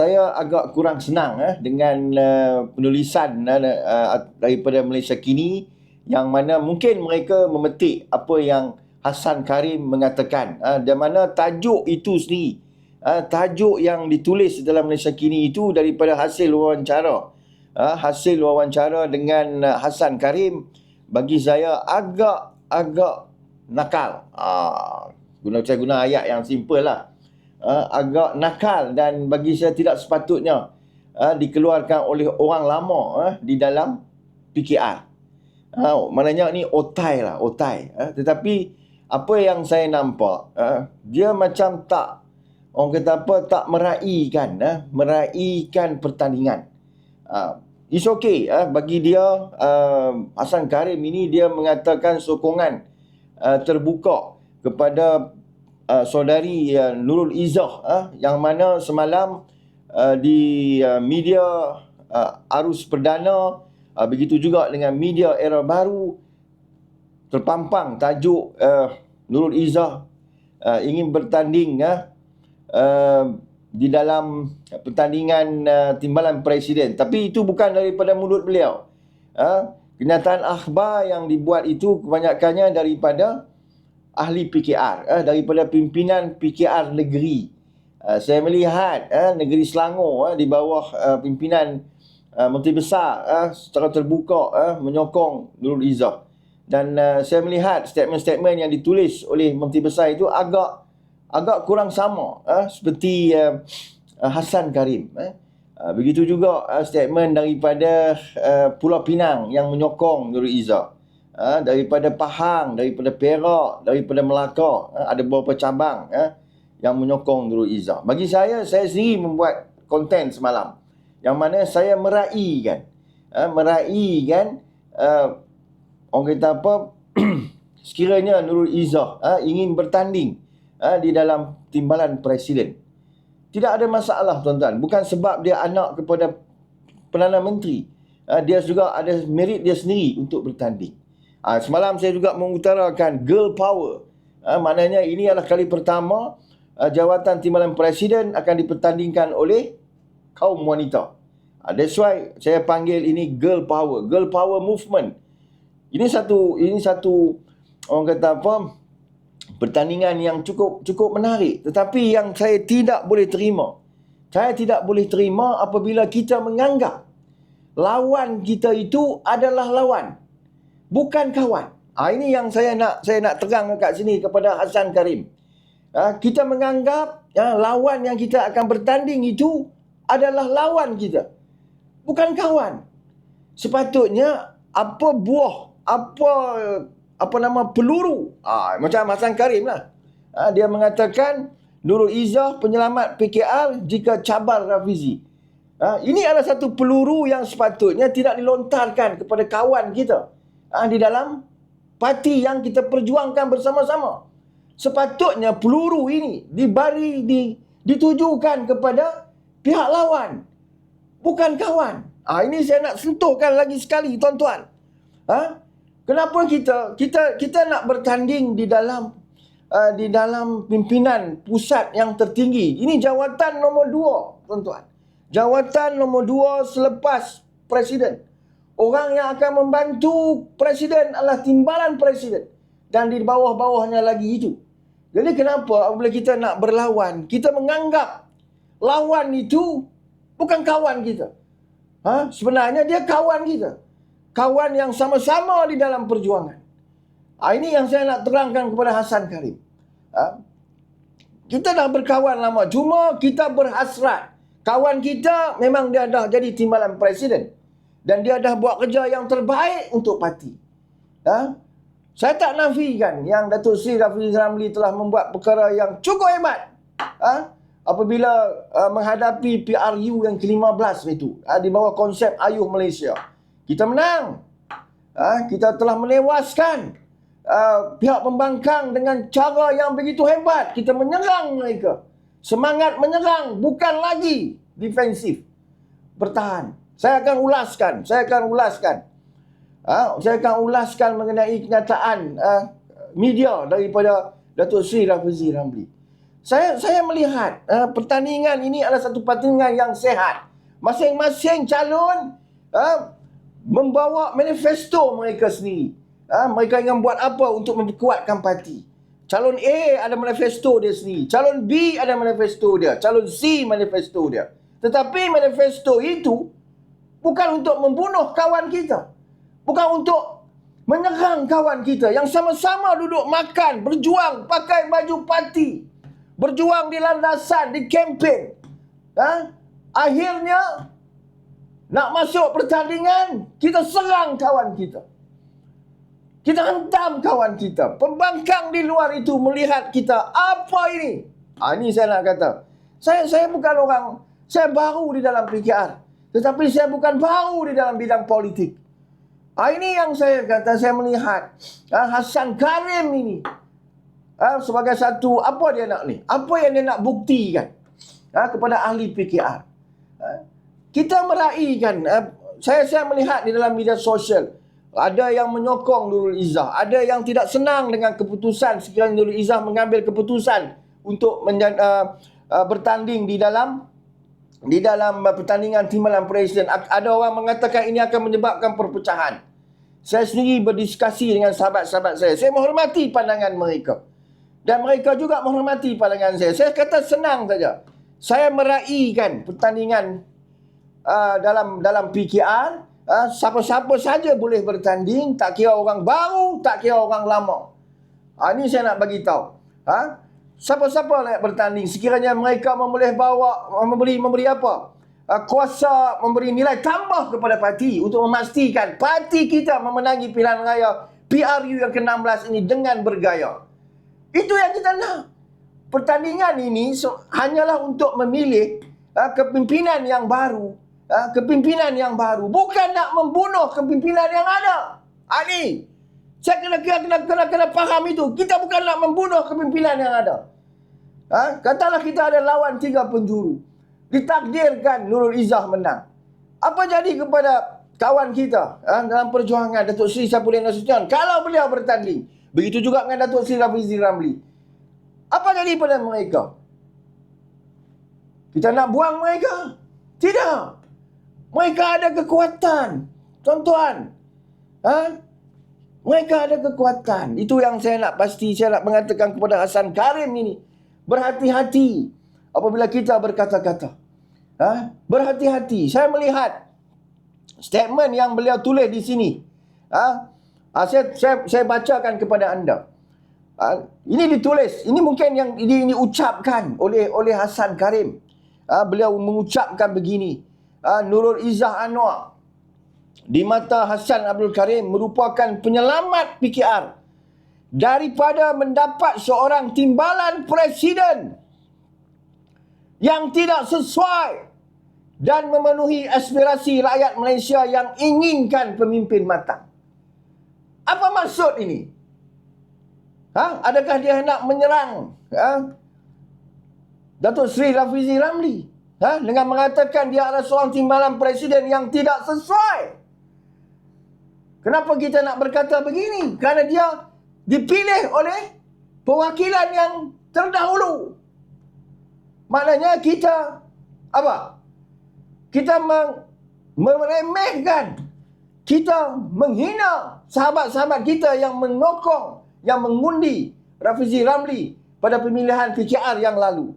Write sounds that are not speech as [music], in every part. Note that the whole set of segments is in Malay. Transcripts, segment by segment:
saya agak kurang senang eh, dengan uh, penulisan uh, daripada Malaysia kini yang mana mungkin mereka memetik apa yang Hasan Karim mengatakan uh, dan mana tajuk itu sendiri uh, tajuk yang ditulis dalam Malaysia kini itu daripada hasil wawancara uh, hasil wawancara dengan uh, Hasan Karim bagi saya agak agak nakal. Uh, guna saya guna ayat yang simple lah uh, agak nakal dan bagi saya tidak sepatutnya uh, dikeluarkan oleh orang lama uh, di dalam PKR. Uh, maknanya ni otai lah, otai. Uh, tetapi apa yang saya nampak, uh, dia macam tak, orang kata apa, tak meraihkan, uh, meraihkan pertandingan. Uh, it's okay uh, bagi dia, uh, Hasan Karim ini dia mengatakan sokongan uh, terbuka kepada uh, saudari uh, Nurul Izzah uh, yang mana semalam uh, di uh, media uh, arus perdana uh, begitu juga dengan media era baru terpampang tajuk uh, Nurul Izzah uh, ingin bertanding uh, uh, di dalam pertandingan uh, timbalan presiden. Tapi itu bukan daripada mulut beliau. Uh, kenyataan akhbar yang dibuat itu kebanyakannya daripada ahli PKR eh, daripada pimpinan PKR negeri. Uh, saya melihat eh, negeri Selangor eh, di bawah uh, pimpinan uh, Menteri Besar eh, secara terbuka eh, menyokong Nurul Izzah. Dan uh, saya melihat statement-statement yang ditulis oleh Menteri Besar itu agak agak kurang sama eh, seperti uh, Hasan Karim. Eh. Uh, begitu juga uh, statement daripada uh, Pulau Pinang yang menyokong Nurul Izzah ha, daripada Pahang, daripada Perak, daripada Melaka, ha, ada beberapa cabang ha, yang menyokong Nurul Izzah. Bagi saya, saya sendiri membuat konten semalam yang mana saya meraihkan ha, meraihkan uh, orang kata apa [clears throat] sekiranya Nurul Izzah ha, ingin bertanding ha, di dalam timbalan presiden. Tidak ada masalah tuan-tuan. Bukan sebab dia anak kepada Perdana Menteri. Ha, dia juga ada merit dia sendiri untuk bertanding. Ha, semalam saya juga mengutarakan girl power. Ha, maknanya ini adalah kali pertama uh, jawatan timbalan presiden akan dipertandingkan oleh kaum wanita. Ha, that's why saya panggil ini girl power, girl power movement. Ini satu ini satu orang kata apa? pertandingan yang cukup cukup menarik tetapi yang saya tidak boleh terima. Saya tidak boleh terima apabila kita menganggap lawan kita itu adalah lawan bukan kawan. Ha, ini yang saya nak saya nak terang kat sini kepada Hasan Karim. Ha, kita menganggap ya, lawan yang kita akan bertanding itu adalah lawan kita. Bukan kawan. Sepatutnya apa buah, apa apa nama peluru. Ha, macam Hasan Karim lah. Ha, dia mengatakan Nurul Izzah penyelamat PKR jika cabar Rafizi. Ha, ini adalah satu peluru yang sepatutnya tidak dilontarkan kepada kawan kita ha, di dalam parti yang kita perjuangkan bersama-sama. Sepatutnya peluru ini dibari di ditujukan kepada pihak lawan. Bukan kawan. Ha, ini saya nak sentuhkan lagi sekali tuan-tuan. Ha? Kenapa kita kita kita nak bertanding di dalam uh, di dalam pimpinan pusat yang tertinggi? Ini jawatan nombor dua, tuan-tuan. Jawatan nombor dua selepas presiden. Orang yang akan membantu presiden adalah timbalan presiden. Dan di bawah-bawahnya lagi itu. Jadi kenapa apabila kita nak berlawan, kita menganggap lawan itu bukan kawan kita. Ha? Sebenarnya dia kawan kita. Kawan yang sama-sama di dalam perjuangan. Ha, ini yang saya nak terangkan kepada Hasan Karim. Ha? Kita dah berkawan lama. Cuma kita berhasrat. Kawan kita memang dia dah jadi timbalan presiden dan dia dah buat kerja yang terbaik untuk parti. Ha? Saya tak nafikan yang Datuk Sri Rafizi Ramli telah membuat perkara yang cukup hebat. Ha? Apabila uh, menghadapi PRU yang ke-15 itu ha? di bawah konsep Ayuh Malaysia. Kita menang. Ha? Kita telah menewaskan uh, pihak pembangkang dengan cara yang begitu hebat. Kita menyerang mereka. Semangat menyerang bukan lagi defensif. Bertahan. Saya akan ulaskan, saya akan ulaskan. Ha, saya akan ulaskan mengenai kenyataan uh, media daripada Datuk Sri Rafizi Ramli. Saya saya melihat uh, pertandingan ini adalah satu pertandingan yang sehat. Masing-masing calon uh, membawa manifesto mereka sendiri. Uh, mereka ingin buat apa untuk memperkuatkan parti. Calon A ada manifesto dia sendiri. Calon B ada manifesto dia. Calon C manifesto dia. Tetapi manifesto itu bukan untuk membunuh kawan kita. Bukan untuk menyerang kawan kita yang sama-sama duduk makan, berjuang, pakai baju parti. Berjuang di landasan, di kempen. Ha? Akhirnya, nak masuk pertandingan, kita serang kawan kita. Kita hentam kawan kita. Pembangkang di luar itu melihat kita. Apa ini? Ha, ini saya nak kata. Saya saya bukan orang, saya baru di dalam PKR. Tetapi saya bukan baru di dalam bidang politik. Ha, ini yang saya kata, saya melihat. Ha, Hasan Karim ini ha, sebagai satu apa dia nak ni? Apa yang dia nak buktikan ha, kepada ahli PKR? Ha, kita meraihkan ha, saya saya melihat di dalam media sosial ada yang menyokong Nurul Izzah, ada yang tidak senang dengan keputusan sekiranya Nurul Izzah mengambil keputusan untuk menjad, uh, uh, bertanding di dalam di dalam uh, pertandingan timbalan presiden. Ada orang mengatakan ini akan menyebabkan perpecahan. Saya sendiri berdiskusi dengan sahabat-sahabat saya. Saya menghormati pandangan mereka. Dan mereka juga menghormati pandangan saya. Saya kata senang saja. Saya meraihkan pertandingan uh, dalam dalam PKR. Uh, siapa-siapa saja boleh bertanding. Tak kira orang baru, tak kira orang lama. Uh, ini saya nak bagi tahu. Uh, siapa-siapa nak bertanding. Sekiranya mereka memboleh bawa, memberi, memberi apa? Uh, kuasa memberi nilai tambah kepada parti untuk memastikan parti kita memenangi pilihan raya PRU yang ke-16 ini dengan bergaya. Itu yang kita nak. Pertandingan ini so, hanyalah untuk memilih uh, kepimpinan yang baru. Uh, kepimpinan yang baru. Bukan nak membunuh kepimpinan yang ada. Ali, saya kena kena, kena, kena, kena faham itu. Kita bukan nak membunuh kepimpinan yang ada. Ha? Katalah kita ada lawan tiga penjuru. Ditakdirkan Nurul Izzah menang. Apa jadi kepada kawan kita ha? dalam perjuangan Datuk Seri Sapulin Nasution? Kalau beliau bertanding, Begitu juga dengan Datuk Seri Rafizi Ramli. Apa jadi pada mereka? Kita nak buang mereka? Tidak. Mereka ada kekuatan. Tuan-tuan. Ha? Mereka ada kekuatan. Itu yang saya nak pasti, saya nak mengatakan kepada Hasan Karim ini. Berhati-hati apabila kita berkata-kata. Ha? Berhati-hati. Saya melihat statement yang beliau tulis di sini. Ha? Ha, saya, saya, saya bacakan kepada anda. Ha, ini ditulis. Ini mungkin yang ini, ini ucapkan oleh oleh Hasan Karim. Ha, beliau mengucapkan begini. Ha, Nurul Izzah Anwar. Di mata Hasan Abdul Karim merupakan penyelamat PKR. Daripada mendapat seorang timbalan presiden. Yang tidak sesuai. Dan memenuhi aspirasi rakyat Malaysia yang inginkan pemimpin matang. Apa maksud ini? Ha? Adakah dia nak menyerang ha? Datuk Seri Rafizi Ramli ha? dengan mengatakan dia adalah seorang timbalan presiden yang tidak sesuai? Kenapa kita nak berkata begini? Kerana dia dipilih oleh perwakilan yang terdahulu. Maknanya kita apa? Kita meremehkan kita menghina sahabat-sahabat kita yang menokong, yang mengundi Rafizi Ramli pada pemilihan PKR yang lalu.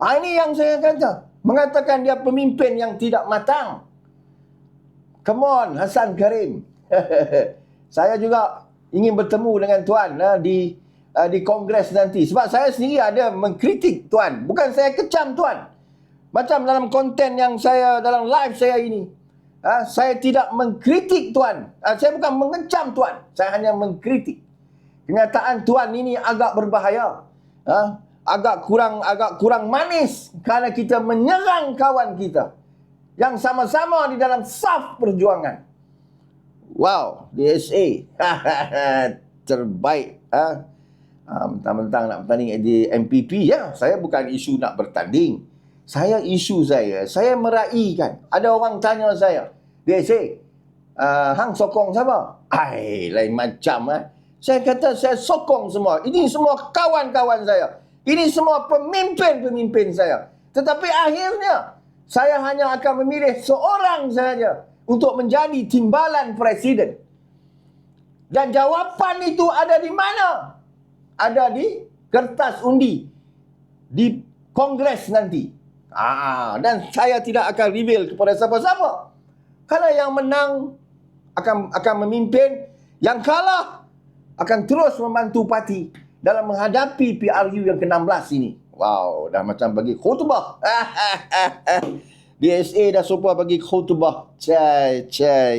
Ha, ini yang saya kata. Mengatakan dia pemimpin yang tidak matang. Come on, Hasan Karim. [laughs] saya juga ingin bertemu dengan Tuan uh, di uh, di kongres nanti. Sebab saya sendiri ada mengkritik Tuan. Bukan saya kecam Tuan. Macam dalam konten yang saya, dalam live saya ini. Ha, saya tidak mengkritik tuan. Ha, saya bukan mengecam tuan. Saya hanya mengkritik. Kenyataan tuan ini agak berbahaya. Ha, agak kurang agak kurang manis kerana kita menyerang kawan kita yang sama-sama di dalam saf perjuangan. Wow, DSA. [laughs] Terbaik. Ha? Ha, mentang-mentang nak bertanding di MPP. Ya, saya bukan isu nak bertanding. Saya isu saya, saya meraihkan. Ada orang tanya saya, dia say, uh, hang sokong siapa? Ai, lain macam eh. Saya kata saya sokong semua. Ini semua kawan-kawan saya. Ini semua pemimpin-pemimpin saya. Tetapi akhirnya, saya hanya akan memilih seorang sahaja untuk menjadi timbalan presiden. Dan jawapan itu ada di mana? Ada di kertas undi. Di kongres nanti. Ah, dan saya tidak akan reveal kepada siapa-siapa. Karena yang menang akan akan memimpin, yang kalah akan terus membantu parti dalam menghadapi PRU yang ke-16 ini. Wow, dah macam bagi khutbah. [laughs] DSA dah supaya bagi khutbah. Cai, cai.